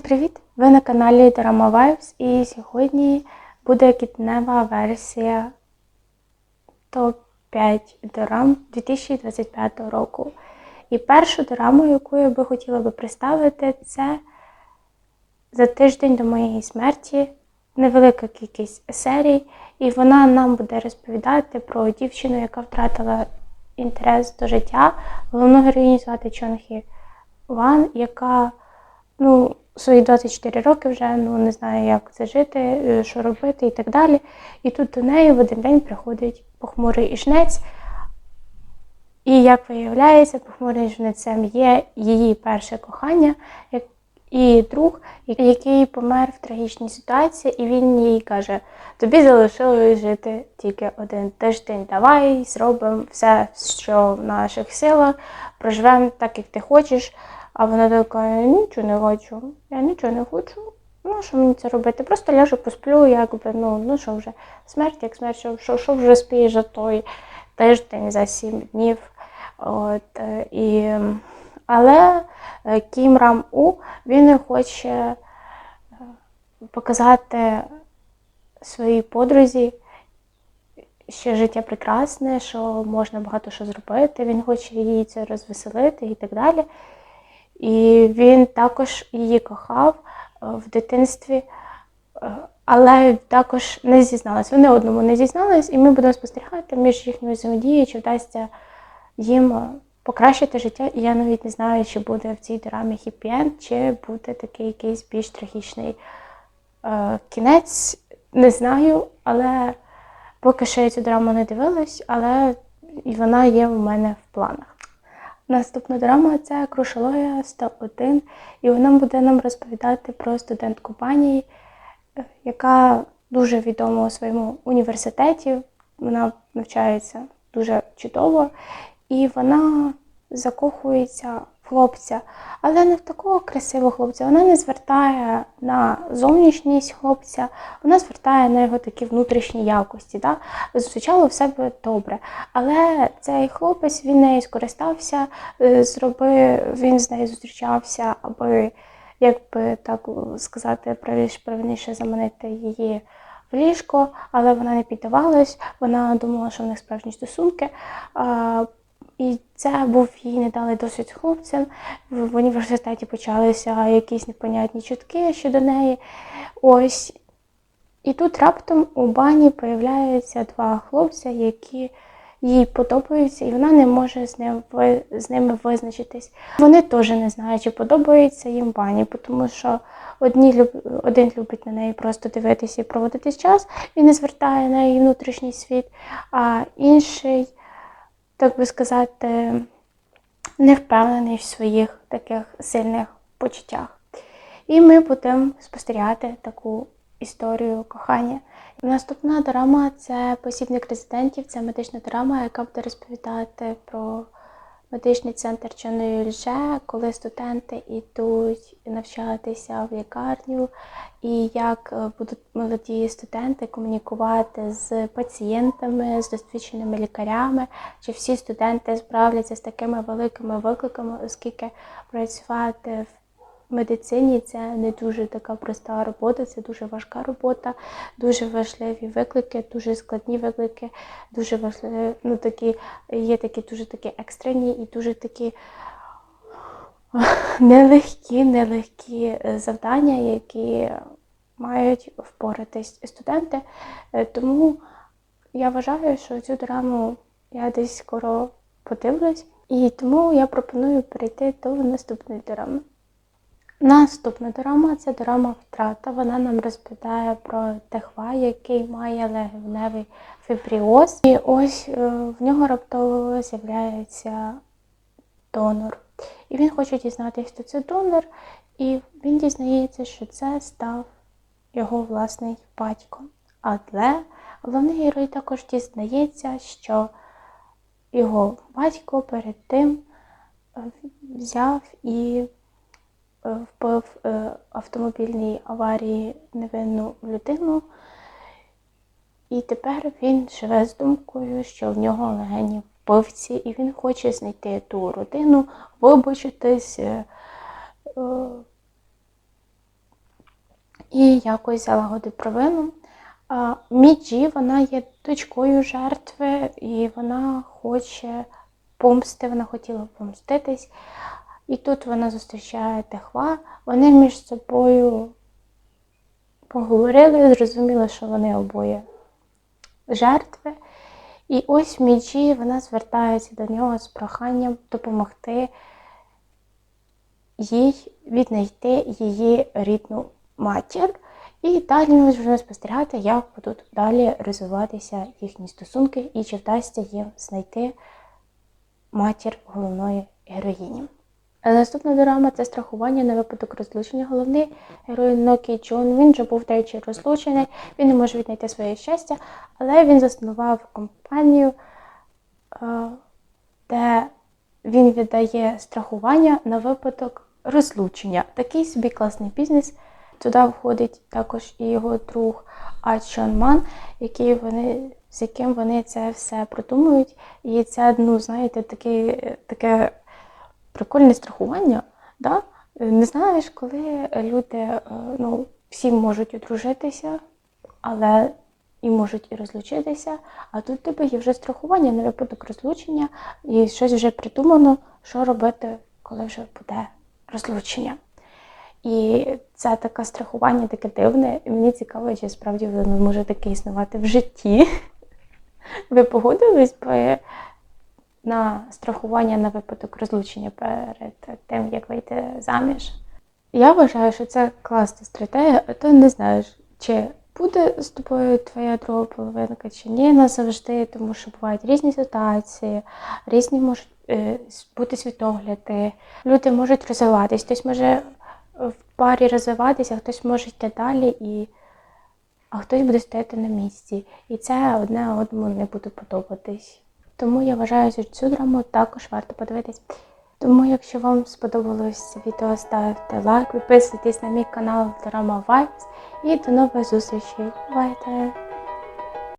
Всім привіт! Ви на каналі Drama Vibes і сьогодні буде квітнева версія топ-5 дорам 2025 року. І першу дораму, яку я би хотіла би представити, це за тиждень до моєї смерті невелика кількість серій, і вона нам буде розповідати про дівчину, яка втратила інтерес до життя. Головну героїню звати Чонхі Ван, яка ну, свої 24 роки вже ну, не знає, як це жити, е, що робити і так далі. І тут до неї в один день приходить похмурий жнець. І як виявляється, похмурий жнецем є її перше кохання і друг, який помер в трагічній ситуації, і він їй каже: тобі залишилось жити тільки один тиждень. Давай зробимо все, що в наших силах, проживемо так, як ти хочеш. А вона така, я нічого не хочу, я нічого не хочу. Ну, що мені це робити? Просто ляжу, посплю, якби, ну, ну що вже, смерть, як смерть, що, що, вже спієш за той тиждень, за сім днів. От, е, і, але е, Кім Рам У він хоче е, показати своїй подрузі, що життя прекрасне, що можна багато що зробити. Він хоче її це розвеселити і так далі. І він також її кохав е, в дитинстві, е, але також не зізналась. Вони одному не зізнались, і ми будемо спостерігати між їхньою взаємодією, чи вдасться їм е, покращити життя. І я навіть не знаю, чи буде в цій драмі хіппі-енд, чи буде такий якийсь більш трагічний кінець. Не знаю, але поки що я цю драму не дивилась, але вона є у мене в планах. Наступна драма це Крушологія 101, і вона буде нам розповідати про студентку пані, е, яка дуже відома у своєму університеті. Вона навчається дуже чудово, і вона закохується хлопця, але не в такого красивого хлопця. Вона не звертає на зовнішність хлопця, вона звертає на його такі внутрішні якості. Да? Звучало в себе добре. Але цей хлопець він нею скористався, е, зробив, він з нею зустрічався, аби, як би так сказати, правильніше заманити її в ліжко, але вона не піддавалась, вона думала, що в них справжні стосунки. І це був їй недалий досвід з хлопцем. В, університеті почалися якісь непонятні чутки щодо неї. Ось. І тут раптом у бані появляються два хлопця, які їй подобаються, і вона не може з, ним, з ними визначитись. Вони теж не знають, чи подобається їм бані, тому що одні один любить на неї просто дивитися і проводити час і не звертає на її внутрішній світ, а інший, так би сказати, не впевнений в своїх таких сильних почуттях. І ми будемо спостерігати таку історію кохання. Наступна драма це посібник резидентів. Це медична драма, яка буде розповідати про медичний центр Чонойольже, коли студенти йдуть навчатися в лікарню, і як е, будуть молоді студенти комунікувати з пацієнтами, з досвідченими лікарями, чи всі студенти справляться з такими великими викликами, оскільки працювати в медицині це не дуже така проста робота, це дуже важка робота, дуже важливі виклики, дуже складні виклики, дуже важливі, ну такі, є такі дуже такі екстрені і дуже такі нелегкі, нелегкі е, завдання, які мають впоратись студенти. Е, Тому я вважаю, що цю драму я десь скоро подивлюсь, і тому я пропоную перейти до наступної драми. Наступна драма це драма втрата. Вона нам розповідає про Техва, який має легеневий фібріоз. І ось е, в нього раптово з'являється донор. І він хоче дізнатися, хто це донор, і він дізнається, що це став його власний батько. Але головний герой також дізнається, що його батько перед тим е, взяв і вбив е, автомобільній аварії невинну людину. І тепер він живе з думкою, що в нього легені вбивці, і він хоче знайти ту родину, вибачитись, е, е, і якось залагодить провину. Міджі, вона є дочкою жертви, і вона хоче помсти, вона хотіла помститись. І тут вона зустрічає Техва. Вони між собою поговорили, зрозуміли, що вони обоє жертви. І ось Міджі вона звертається до нього з проханням допомогти їй віднайти її рідну матір. І далі ми можемо спостерігати, як будуть далі розвиватися їхні стосунки і чи вдасться їм знайти матір головної героїні. А Наступна драма це страхування на випадок розлучення. Головний герой Нокі Джон. Він вже був тричі розлучений, він не може віднайти своє щастя, але він заснував компанію, е, де він віддає страхування на випадок розлучення. Такий собі класний бізнес. Туди входить також і його друг А Чон Ман, який вони, з яким вони це все продумують. І це, ну, знаєте, таке, таке прикольне страхування. Да? Не знаєш, коли люди е, ну, всі можуть одружитися, але і можуть і розлучитися. А тут тебе є вже страхування на випадок розлучення, і щось вже придумано, що робити, коли вже буде розлучення. І це таке страхування таке дивне. І мені цікаво, чи справді воно може таке існувати в житті. Ви погодились би на страхування на випадок розлучення перед тим, як вийти заміж? Я вважаю, що це класна стратегія, а то не знаєш, чи буде з тобою твоя друга половинка, чи ні назавжди, тому що бувають різні ситуації, різні можуть е, бути світогляди, люди можуть розвиватись, хтось може в парі розвиватися, хтось може йти далі, і... а хтось буде стояти на місці. І це одне одному не буде подобатись. Тому я вважаю, що цю драму також варто подивитись. Тому, якщо вам сподобалось відео, ставте лайк, підписуйтесь на мій канал Drama Vibes і до нових зустрічей. Бувайте!